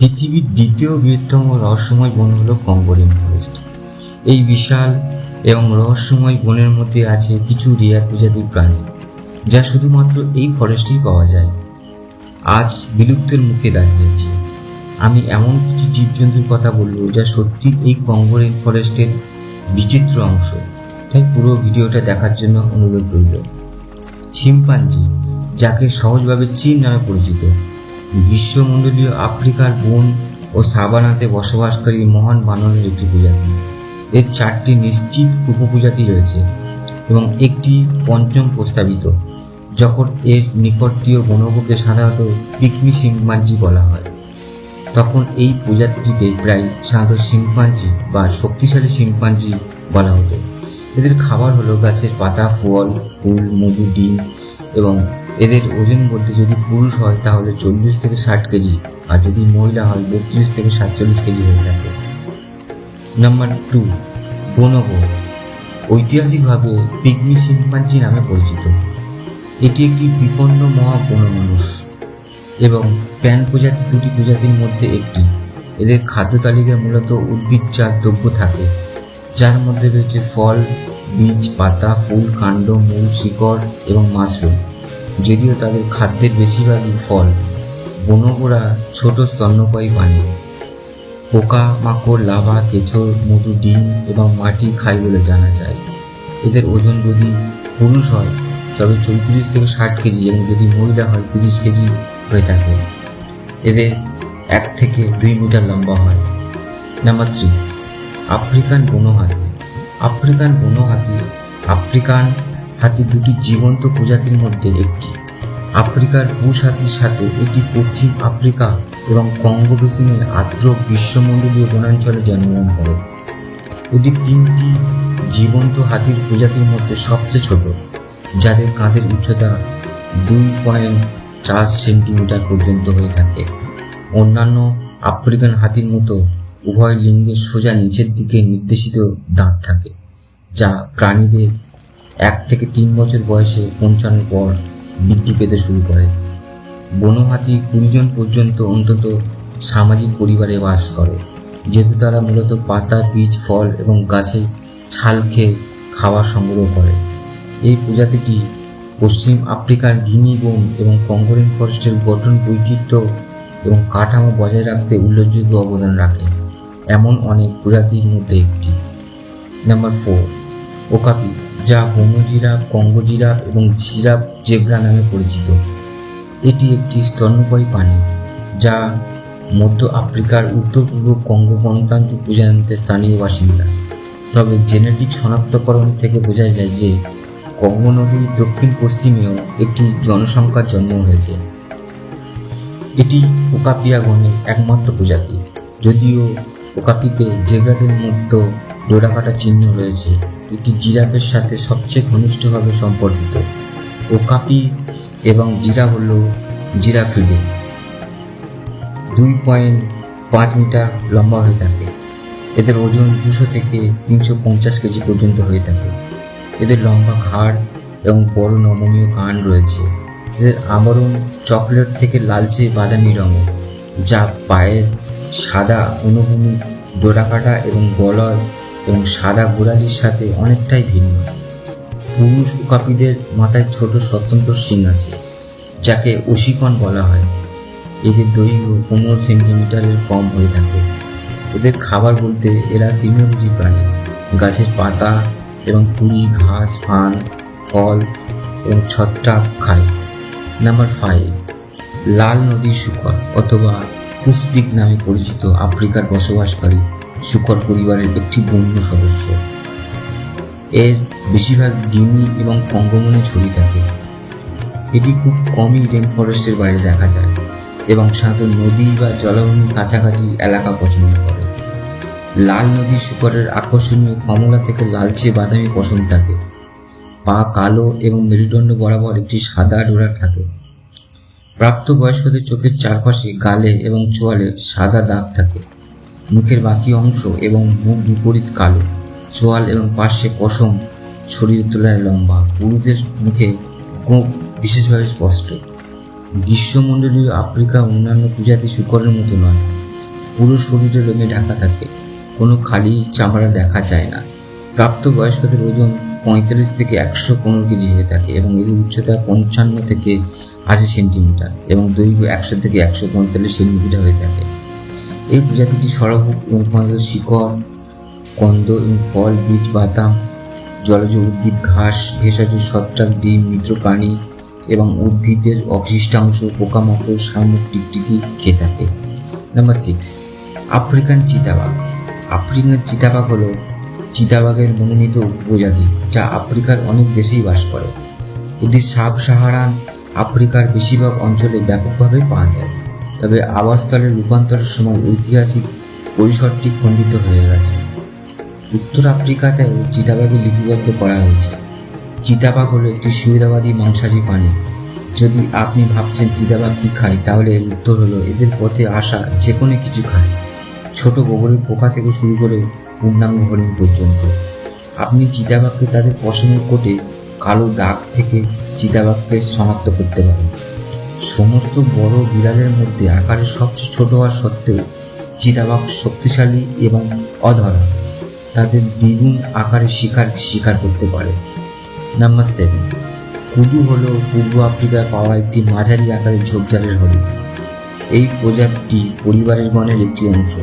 পৃথিবীর দ্বিতীয় বৃহত্তম রহস্যময় বন হল কঙ্গোরেন ফরেস্ট এই বিশাল এবং রহস্যময় বনের মধ্যে আছে কিছু রেয়ার প্রজাতির প্রাণী, যা শুধুমাত্র এই ফরেস্টেই পাওয়া যায়। আজ বিলুপ্তের মুখে দাঁড়িয়েছে। আমি এমন কিছু জীবজন্তুর কথা বলব যা সত্যি এই কঙ্গোরেন ফরেস্টের বিচিত্র অংশ। তাই পুরো ভিডিওটা দেখার জন্য অনুরোধ রইল। শিম্পাঞ্জি, যাকে সহজভাবে চীন নামে পরিচিত গ্রীষ্মমণ্ডলীয় আফ্রিকার বন ও সাবানাতে বসবাসকারী মহান বানরের একটি প্রজাতি। এর চারটি নিশ্চিত উপপ্রজাতি রয়েছে এবং একটি পঞ্চম প্রস্তাবিত, যখন এর নিকটতীয় বনভোগে সাধারণত পিকমি শিম্পাঞ্জি বলা হয়। তখন এই প্রজাতিটিকে প্রায় সাধারণত শিম্পাঞ্জি বা শক্তিশালী শিম্পাঞ্জি বলা হতো। এদের খাবার হলো গাছের পাতা, ফল, ফুল, মধু, ডিম এবং এদের ওজন বলতে যদি পুরুষ হয়, তাহলে চল্লিশ থেকে ষাট কেজি, আর যদি মহিলা হয়, বত্রিশ থেকে সাতচল্লিশ কেজি হয়ে থাকে। নাম্বার টু বনগো ঐতিহাসিকভাবে পিগমি শিম্পাঞ্জি নামে পরিচিত। এটি একটি বিপন্ন মহা বনমানুষ এবং প্যান প্রজাতি দুটি প্রজাতির মধ্যে একটি। এদের খাদ্য তালিকায় মূলত উদ্ভিদ উদ্ভিদজাত দ্রব্য থাকে। যার মধ্যে রয়েছে ফল, বীজ, পাতা, ফুল, কাণ্ড, মূল, শিকড় এবং মাশরুম। যদিও তাদের খাদ্যের বেশিরভাগই ফল বনগোড়া ছোট স্তন্যপায়ী প্রাণী। পোকা, মাকড়, লাভা, কেঁচো, মধু, ডিম এবং মাটি খায় বলে জানা যায়। এদের ওজন যদি পুরুষ হয়, তবে চৌত্রিশ থেকে ষাট কেজি এবং যদি মহিলা হয়, তিরিশ কেজি হয়ে থাকে। এদের এক থেকে দুই মিটার লম্বা হয়। নাম্বার থ্রি আফ্রিকান বনো হাতি আফ্রিকান বনো হাতি আফ্রিকান হাতি দুটি জীবন্ত প্রজাতির মধ্যে একটি। আফ্রিকার বুশ হাতির সাথে এটি পশ্চিম আফ্রিকা এবং কঙ্গো বেসিনের আর্দ্র গ্রীষ্মমণ্ডলীয় বনাঞ্চলে জন্মগ্রহণ করে। এটি তিনটি জীবন্ত হাতির প্রজাতির মধ্যে সবচেয়ে ছোট, যাদের কাঁধের উচ্চতা দুই পয়েন্ট চার সেন্টিমিটার পর্যন্ত হয়ে থাকে। অন্যান্য আফ্রিকান হাতির মতো উভয় লিঙ্গের সোজা নিচের দিকে নির্দেশিত দাঁত থাকে, যা প্রাণীদের এক থেকে তিন বছর বয়সে পৌঁছানোর পর বৃদ্ধি পেতে শুরু করে। বনহাতি কুড়িজন পর্যন্ত অন্তত সামাজিক পরিবারে বাস করে, যেহেতু তারা মূলত পাতা, বীজ, ফল এবং গাছে ছাল খেয়ে খাবার সংগ্রহ করে। এই প্রজাতিটি পশ্চিম আফ্রিকার গিনি বন এবং কঙ্গোরেন ফরেস্টের গঠন, বৈচিত্র্য এবং কাঠামো বজায় রাখতে উল্লেখযোগ্য অবদান রাখে। এমন অনেক প্রজাতির মধ্যে একটি। নাম্বার ফোর ওকাপি, যা বন্য জিরাফ, কঙ্গো এবং জিরাফ জেব্রা নামে পরিচিত। এটি একটি স্তন্যপায়ী প্রাণী, যা মধ্য আফ্রিকার উত্তর পূর্ব কঙ্গো গণতান্ত্রিক প্রজাতন্ত্রের স্থানীয় বাসিন্দা। তবে জেনেটিক শনাক্তকরণ থেকে বোঝা যায় যে কঙ্গো নদীর দক্ষিণ পশ্চিমেও একটি জনসংখ্যার জন্ম হয়েছে। এটি ওকাপিয়া গণের একমাত্র প্রজাতি, যদিও ওকাপিতে জেব্রাদের মধ্যে ডোরাকাটা চিহ্ন রয়েছে। এটি জিরাফের সাথে সবচেয়ে ঘনিষ্ঠভাবে সম্পর্কিত। ওকাপি এবং জিরা হল জিরাফিডে দুই পয়েন্ট পাঁচ মিটার লম্বা হয়ে থাকে। এদের ওজন দুশো থেকে তিনশো পঞ্চাশ কেজি পর্যন্ত হয়ে থাকে। এদের লম্বা ঘাড় এবং বড় নমনীয় কান রয়েছে। এদের আবরণ চকলেট থেকে লালচে বাদামি রঙের, যা পায়ের সাদা অনুভূমি ডোরাকাটা এবং বলয় এবং সাদা গোড়ালির সাথে অনেকটাই ভিন্ন। পুরুষ উকাপিদের মাথায় ছোট স্বতন্ত্র সিং আছে, যাকে অশিকন বলা হয়। এদের দৈর্ঘ্য পনেরো সেন্টিমিটারের কম হয়ে থাকে। এদের খাবার বলতে এরা তৃণভোজী প্রাণী। গাছের পাতা এবং কুড়ি, ঘাস, ফান, ফল এবং ছত্রাক খায়। নাম্বার ফাইভ লাল নদীর শুকর অথবা কুসপিক নামে পরিচিত আফ্রিকার বসবাসকারী শুকর পরিবারের একটি বন্য সদস্য। এর বেশিরভাগ গিনি এবং কঙ্গমনে ছড়িয়ে থাকে। এটি খুব কমই রেন ফরেস্টের বাইরে দেখা যায় এবং সাধারণত নদী বা জলাভূমির কাছাকাছি এলাকা পছন্দ করে। লাল নদীর শুকরের আকর্ষণীয় কমলা থেকে লালচে বাদামি পশম থাকে। পা কালো এবং মেরুদণ্ড বরাবর একটি সাদা ডোরা থাকে। প্রাপ্তবয়স্কদের চোখের চারপাশে গালে এবং চোয়ালে সাদা দাগ থাকে। মুখের বাকি অংশ এবং মুখ বিপরীত কালো। চোয়াল এবং পার্শ্বে পশম শরীরের তুলনায় লম্বা। পুরুষদের মুখে গোঁপ বিশেষভাবে স্পষ্ট। গ্রীষ্মমণ্ডলীয় আফ্রিকা অন্যান্য প্রজাতি শুকরের মতো নয়। পুরো শরীরের রঙে ঢাকা থাকে। কোনো খালি চামড়া দেখা যায় না। প্রাপ্ত বয়স্কদের ওজন পঁয়তাল্লিশ থেকে একশো পনেরো কেজি হয়ে থাকে এবং এর উচ্চতা পঞ্চান্ন থেকে আশি সেন্টিমিটার এবং দৈর্ঘ্য একশো থেকে একশো পঁয়তাল্লিশ সেন্টিমিটার হয়ে থাকে। এই প্রজাতিটি সরভুক এবং শিকড়, কন্দ, এবং ফল, বীজ, বাদাম, জলজ উদ্ভিদ, ঘাস, ভেষজ, ছত্রাক, ডিম মিত্র প্রাণী এবং উদ্ভিদের অবশিষ্টাংশ পোকামাকড়, শামুক, টিকটিকি খেয়ে থাকে। নাম্বার সিক্স আফ্রিকান চিতাবাঘ। আফ্রিকান চিতাবাঘ হল চিতাবাঘের মনোনীত উপপ্রজাতি যা আফ্রিকার অনেক দেশেই বাস করে। এটি সাব সাহারান আফ্রিকার বেশিরভাগ অঞ্চলে ব্যাপকভাবে পাওয়া যায়। তবে আবাসস্থলের রূপান্তরের সময় ঐতিহাসিক পরিসরটি খণ্ডিত হয়ে গেছে। উত্তর আফ্রিকাতেও চিতাবাঘে লিপিবদ্ধ করা হয়েছে। চিতাবাঘ হলো একটি সুবিধাবাদী মাংসাশী প্রাণী। যদি আপনি ভাবছেন চিতাবাঘ কি খায়, তাহলে এর উত্তর হলো এদের পথে আসা যে কোনো কিছু খায়। ছোট গোবরের পোকা থেকে শুরু করে পূর্ণাঙ্গ হরিণ পর্যন্ত। আপনি চিতাবাঘকে তাদের পশমের কোটে কালো দাগ থেকে চিতাবাঘকে শনাক্ত করতে পারেন সমস্ত বড় বিড়ালের মধ্যে আকারে সবচেয়ে ছোট হওয়া সত্ত্বেও চিতাবাঘ শক্তিশালী এবং অধরা। তাদের দ্বিগুণ আকারে শিকার শিকার করতে পারে। নাম্বার সেভেন কুদু হল পূর্ব আফ্রিকায় পাওয়া একটি মাঝারি আকারের ঝোপঝাড়ের হরিণ। এই প্রজাতিটি পরিবারের গণের একটি অংশ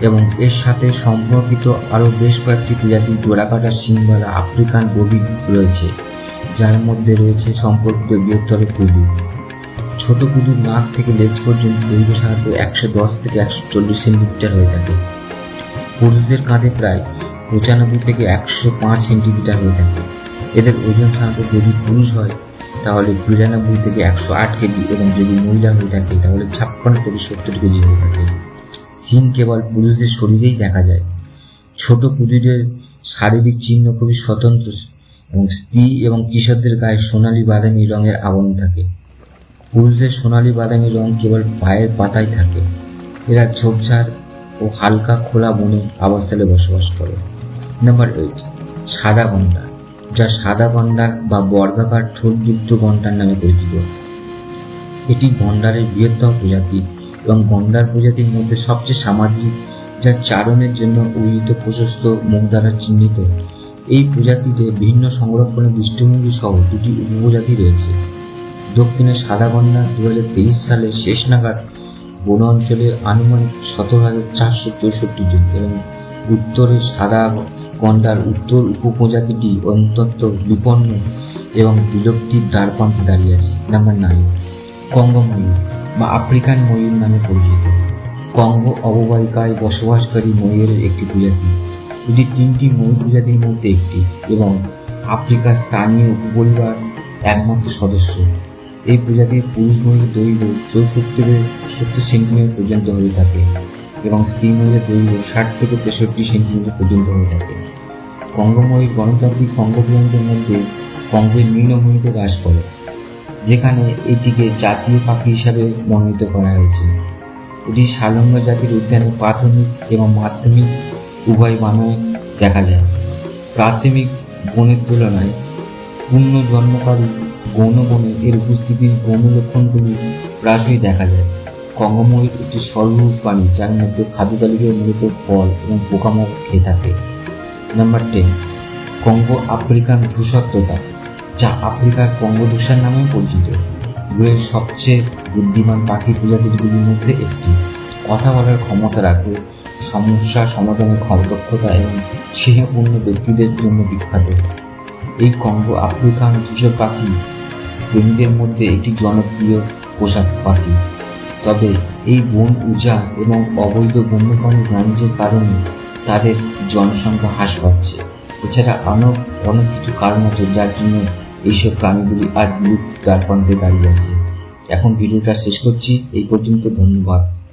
এবং এর সাথে সম্পর্কিত আরও বেশ কয়েকটি প্রজাতি ডোরাকাটা সিংবালা আফ্রিকান গভীর রয়েছে। যার মধ্যে রয়েছে সম্পর্কিত বৃহত্তর কুদু ছোট কুদুর নাক থেকে লেজ পর্যন্ত দৈর্ঘ্য সাধারণত একশো দশ থেকে একশো চল্লিশ সেন্টিমিটার হয়ে থাকে। পুরুষদের কাঁধে প্রায় পঁচানব্বই থেকে একশো পাঁচ সেন্টিমিটার হয়ে থাকে। এদের ওজন সাধারণত যদি পুরুষ হয়, তাহলে বিরানব্বই থেকে একশো আট কেজি এবং যদি মহিলা হয়ে থাকে, তাহলে ছাপ্পান্ন থেকে সত্তর কেজি হয়ে থাকে। সিং কেবল পুরুষদের শরীরেই দেখা যায়। ছোট কুদুরের শারীরিক চিহ্ন খুবই স্বতন্ত্র এবং স্ত্রী এবং কিশোরদের গায়ে সোনালী বাদামি রঙের আবরণ থাকে। পুরুষদের সোনালী বাদামি রং কেবল পায়ের পাতায় থাকে। এরা ঝোপঝাড় ও হালকা খোলা বনে আবাসস্থলে বসবাস করে। নাম্বার এইট সাদা গন্ডার যা সাদা গন্ডার বা বর্গাকার ঠোঁটযুক্ত গন্ডার নামে পরিচিত। এটি গন্ডারের বৃহত্তম প্রজাতি এবং গন্ডার প্রজাতির মধ্যে সবচেয়ে সামাজিক যা চারণের জন্য অভিহিত প্রশস্ত মুখ দ্বারা চিহ্নিত। এই প্রজাতিতে ভিন্ন সংরক্ষণের দৃষ্টিভঙ্গি সহ দুটি উপপ্রজাতি রয়েছে। দক্ষিণে সাদা গন্ডার দু সালের শেষ নাগাদ বন অঞ্চলে আনুমানিক সতেরো হাজার চারশো চৌষট্টি জন এবং উত্তরে সাদা গন্ডার উত্তর উপপ্রজাতিটি অত্যন্ত বিপন্ন এবং বিলুপ্তির দ্বারপ্রান্তে দাঁড়িয়ে আছে। নাম্বার নাইন কঙ্গো ময়ূর বা আফ্রিকান ময়ূর নামে পরিচিত। কঙ্গো অববাহিকায় বসবাসকারী ময়ূরের একটি প্রজাতি। এটি তিনটি ময়ূর প্রজাতির মধ্যে একটি এবং আফ্রিকার স্থানীয় উপপরিবার একমাত্র সদস্য। এই প্রজাতির পুরুষ ময়ূরের দৈর্ঘ্য চৌষট্টি থেকে সত্তর সেন্টিমিটার পর্যন্ত হয়ে থাকে এবং স্ত্রী ময়ূরের দৈর্ঘ্য ষাট থেকে তেষট্টি সেন্টিমিটার পর্যন্ত হয়ে থাকে। কঙ্গময়ূর গণতান্ত্রিক কঙ্গপ্রান্তের মধ্যে কঙ্গের নীলভূমিতে বাস করে, যেখানে এটিকে জাতীয় পাখি হিসাবে মনোনীত করা হয়েছে। এটি সালঙ্গ জাতির উদ্যানে প্রাথমিক এবং মাধ্যমিক উভয় বানায় দেখা যায়। প্রাথমিক বনের তুলনায় পূর্ণ জন্মকারী গৌণ বনে এর উপস্থিতির গৌণ লক্ষণগুলি প্রায়শই দেখা যায়। কঙ্গময়ূর একটি সর্বভূক প্রাণী যার মধ্যে খাদ্য তালিকায় মূলত ফল এবং পোকামাকড় খেয়ে থাকে। নাম্বার টেন কঙ্গো আফ্রিকান ধূসত্বতা, যা আফ্রিকার কঙ্গদূষার নামেও পরিচিত। গ্রহের সবচেয়ে বুদ্ধিমান পাখি প্রজাতিগুলির মধ্যে একটি। কথা বলার ক্ষমতা রাখে সমস্যা সমাধানের দক্ষতা এবং স্নেহপূর্ণ ব্যক্তিদের জন্য বিখ্যাত। এই কঙ্গো আফ্রিকান ধূসর পাখি, প্রেমীদের মধ্যে একটি জনপ্রিয় পোশাক পাখি। তবে এই বন উজা এবং অবৈধ বন্যপ্রাণী বাণিজ্যের কারণে তাদের জনসংখ্যা হ্রাস পাচ্ছে। এছাড়া অনেক অনেক কিছু কারণ আছে যার জন্য এইসব প্রাণীগুলি আজ বিলুপ্ত দ্বারপ্রান্তে দাঁড়িয়ে আছে। এখন ভিডিওটা শেষ করছি। এই পর্যন্ত ধন্যবাদ।